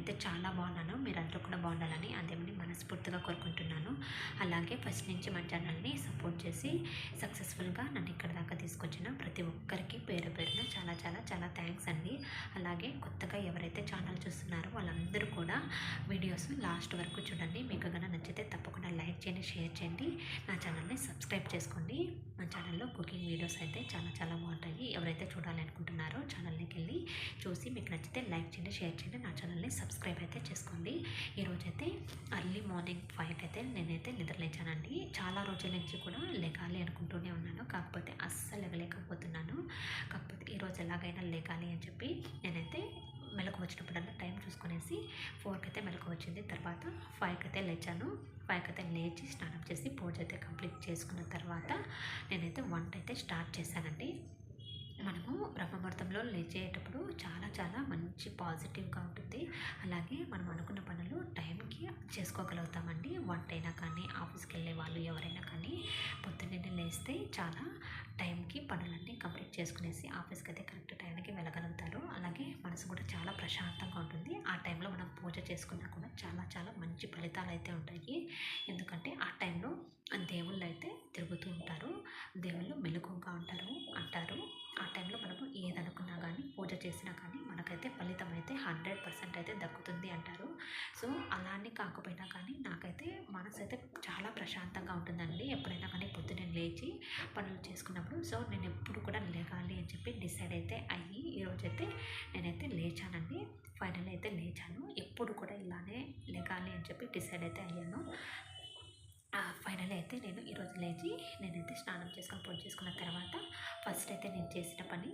నేనైతే చాలా బాగున్నాను. మీరందరూ కూడా బాగుండాలని అదేమని మనస్ఫూర్తిగా కోరుకుంటున్నాను. అలాగే ఫస్ట్ నుంచి మా ఛానల్ని సపోర్ట్ చేసి సక్సెస్ఫుల్గా నన్ను ఇక్కడ దాకా తీసుకొచ్చిన ప్రతి ఒక్కరికి పేరు పేరున చాలా చాలా చాలా థ్యాంక్స్ అండి. అలాగే కొత్తగా ఎవరైతే ఛానల్ చూస్తున్నారో వాళ్ళందరూ కూడా వీడియోస్ లాస్ట్ వరకు చూడండి. మీకు కనుక నచ్చితే తప్పకుండా లైక్ చేయండి షేర్ చేయండి. నా ఛానల్ని సబ్స్క్రైబ్ చేసుకోండి. మా ఛానల్లో కుకింగ్ వీడియోస్ అయితే చాలా చాలా బాగుంటాయి. ఎవరైతే చూడాలి అనుకుంటున్నారో ఛానల్కి వెళ్ళి చూసి మీకు నచ్చితే లైక్ చేయండి షేర్ చేయండి. నా ఛానల్ని సబ్స్క్రైబ్ అయితే చేసుకోండి. ఈరోజైతే అర్లీ మార్నింగ్ ఫైవ్ అయితే నేనైతే నిద్రలేచానండి చాలా రోజుల నుంచి కూడా లెగాలి అనుకుంటూనే ఉన్నాను. కాకపోతే అస్సలు లెగలేకపోతున్నాను కాకపోతే ఈరోజు ఎలాగైనా లెగాలి అని చెప్పి నేనైతే మెలకు వచ్చినప్పుడల్లా టైం చూసుకునేసి ఫోర్కి అయితే మెలకు వచ్చింది. తర్వాత ఫైవ్కి అయితే లేచాను. ఫైవ్కి అయితే లేచి స్నానం చేసి పూజ అయితే కంప్లీట్ చేసుకున్న తర్వాత నేనైతే వంట అయితే స్టార్ట్ చేశానండి. మనము బ్రహ్మముహూర్తంలో లేచేటప్పుడు చాలా చాలా మంచి పాజిటివ్గా ఉంటుంది. అలాగే మనం అనుకున్న పనులు టైంకి చేసుకోగలుగుతామండి. వంట అయినా కానీ ఆఫీస్కి వెళ్ళే వాళ్ళు ఎవరైనా కానీ పొద్దున్నే లేస్తే చాలా టైంకి పనులన్నీ కంప్లీట్ చేసుకునేసి ఆఫీస్కి అయితే కరెక్ట్ టైంకి వెళ్ళగలుగుతారు. అలాగే మనసు కూడా చాలా ప్రశాంతంగా ఉంటుంది. ఆ టైంలో మనం పూజ చేసుకున్నా కూడా చాలా చాలా మంచి ఫలితాలు అయితే ఉంటాయి. ఎందుకంటే ఆ టైంలో దేవుళ్ళు అయితే తిరుగుతూ ఉంటారు దేవుళ్ళు మెలకుగా ఉంటారు అంటారు ఆ టైంలో మనము ఏదనుకున్నా కానీ పూజ చేసినా కానీ మనకైతే ఫలితం అయితే హండ్రెడ్ పర్సెంట్ అయితే దక్కుతుంది అంటారు. సో అలానే కాకపోయినా కానీ నాకైతే మనసు అయితే చాలా ప్రశాంతంగా ఉంటుందండి. ఎప్పుడైనా కానీ పొద్దున్నే లేచి పనులు చేసుకున్నప్పుడు. సో నేను ఎప్పుడు కూడా లేగాలి అని చెప్పి డిసైడ్ అయితే అయ్యి ఈరోజైతే నేనైతే లేచానండి. ఫైనల్ అయితే లేచాను. ఎప్పుడు కూడా ఇలానే లేగాలి అని చెప్పి డిసైడ్ అయితే అయ్యాను. ఫైనల్ అయితే నేను ఈరోజు లేచి నేనైతే స్నానం చేసుకొని పూజ చేసుకున్న తర్వాత ఫస్ట్ అయితే నేను చేసిన పని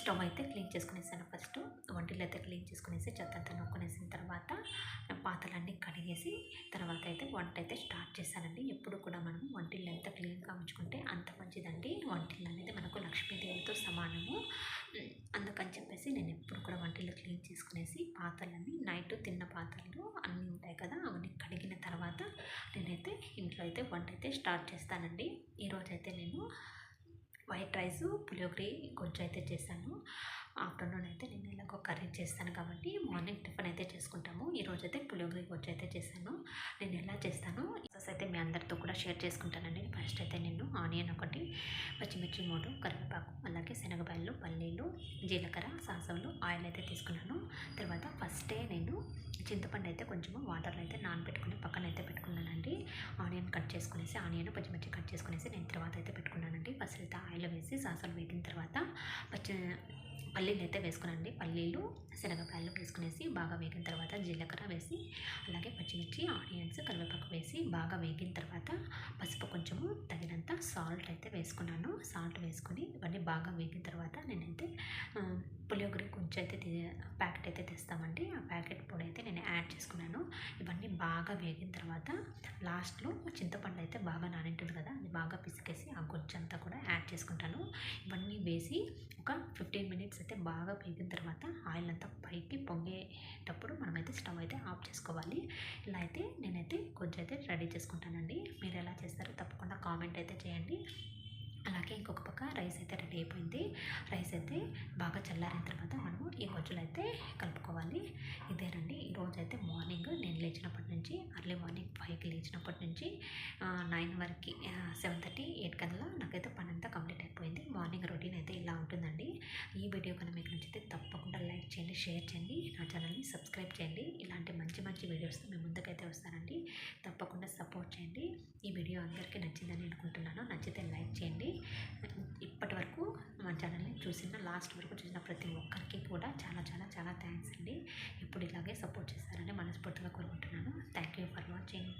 స్టవ్ అయితే క్లీన్ చేసుకునేసాను ఫస్ట్ వంటలు అయితే క్లీన్ చేసుకునేసి చెత్త అంతా నొక్కునేసిన తర్వాత పాత్రలన్నీ కడిగేసి తర్వాత అయితే వంట అయితే స్టార్ట్ చేశానండి. ఎప్పుడు కూడా మనం వంటిల్లు ఎంత క్లీన్గా ఉంచుకుంటే అంత మంచిదండి. వంటిల్లు అనేది మనకు లక్ష్మీదేవితో సమానము. అందుకని చెప్పేసి నేను ఎప్పుడు కూడా వంటిల్లు క్లీన్ చేసుకునేసి పాత్రలన్నీ నైట్ తిన్న పాత్రలు అన్నీ ఉంటాయి కదా అవన్నీ కడిగిన తర్వాత నేనైతే అయితే వంట అయితే స్టార్ట్ చేస్తానండి. ఈరోజైతే నేను వైట్ రైస్ పులిహోగరి కొంచెం అయితే చేశాను. ఆఫ్టర్నూన్ అయితే నేను ఇలాగ కర్రీ చేస్తాను కాబట్టి మార్నింగ్ టిఫిన్ అయితే చేసుకుంటాము. ఈరోజు అయితే పులిహోగరి కొంచెం అయితే చేశాను. నేను ఎలా చేస్తాను? ప్రాసెస్ అయితే మీ అందరితో కూడా షేర్ చేసుకుంటానండి. ఫస్ట్ అయితే నేను ఆనియన్ ఒకటి పచ్చిమిర్చి మూడు కరివేపాకు అలాగే శనగపాయలు పల్లీలు జీలకర్ర సాసవులు ఆయిల్ అయితే తీసుకున్నాను. తర్వాత ఫస్టే నేను చింతపండు అయితే కొంచెము వాటర్లో అయితే నానబెట్టుకుని పక్కన అయితే పెట్టుకున్నానండి. ఆనియన్ కట్ చేసుకునేసి ఆనియన్ పచ్చిమిర్చి కట్ చేసుకునేసి నేను తర్వాత అయితే పెట్టుకున్నానండి. ఫస్ట్ అయితే ఆయిల్ వేసి సాసలు వేగిన తర్వాత పచ్చి పల్లీలు అయితే వేసుకునండి. పల్లీలు శనగపాయలు వేసుకునేసి బాగా వేగిన తర్వాత జీలకర్ర వేసి అలాగే పచ్చిమిర్చి ఆనియన్స్ కరివేపాకు వేసి బాగా వేగిన తర్వాత పసుపు కొంచెము తగినంత సాల్ట్ అయితే వేసుకున్నాను. సాల్ట్ వేసుకొని ఇవన్నీ బాగా వేగిన తర్వాత నేనైతే పులిహోగరి కొంచెం అయితే ప్యాకెట్ అయితే తెస్తామండి. ఆ ప్యాకెట్ పొడి అయితే నేను యాడ్ చేసుకున్నాను. ఇవన్నీ బాగా వేగిన తర్వాత లాస్ట్లో చింతపండు అయితే బాగా నానింటుంది కదా అది బాగా పిసికేసి ఆ అంతా కూడా యాడ్ చేసుకుంటాను. ఇవన్నీ వేసి ఒక ఫిఫ్టీన్ మినిట్స్ అయితే బాగా వేగిన తర్వాత ఆయిల్ అంతా పైకి పొంగేటప్పుడు మనమైతే స్టవ్ అయితే ఆఫ్ చేసుకోవాలి. ఇలా అయితే నేనైతే కొంచెం అయితే రెడీ చేసుకుంటానండి. మీరు ఎలా చేస్తారో తప్పకుండా కామెంట్ అయితే చేయండి. అలాగే ఇంకొక పక్క రైస్ అయితే రెడీ అయిపోయింది. రైస్ అయితే బాగా చల్లారిన తర్వాత మనము ఈ గొజ్జులు అయితే కలుపుకోవాలి. ఇదేనండి. ఈరోజు అయితే మార్నింగ్ నేను లేచినప్పటి నుంచి అర్లీ మార్నింగ్ ఫైవ్కి లేచినప్పటి నుంచి నైన్ వరకు సెవెన్ థర్టీ ఎయిట్ కల్లా నాకైతే పని అంతా కంప్లీట్ అయిపోయింది మార్నింగ్ రొటీన్ అయితే ఇలా ఉంటుందండి ఈ వీడియో కనుక మీకు నచ్చితే తప్పకుండా లైక్ చేయండి షేర్ చేయండి. నా ఛానల్ని సబ్స్క్రైబ్ చేయండి. ఇలాంటి మంచి మంచి వీడియోస్తో మేము ముందుకైతే వస్తానండి. తప్పకుండా సపోర్ట్ చేయండి. ఈ వీడియో అందరికీ నచ్చిందని అనుకుంటున్నాను. నచ్చితే లైక్ చేయండి. ఇప్పటి వరకు మా ఛానల్ని చూసిన లాస్ట్ వరకు చూసిన ప్రతి ఒక్కరికి కూడా చాలా చాలా చాలా థ్యాంక్స్ అండి. ఇప్పుడు ఇలాగే సపోర్ట్ చేస్తారని మనస్ఫూర్తిగా కోరుకుంటున్నాను. Thank you for watching.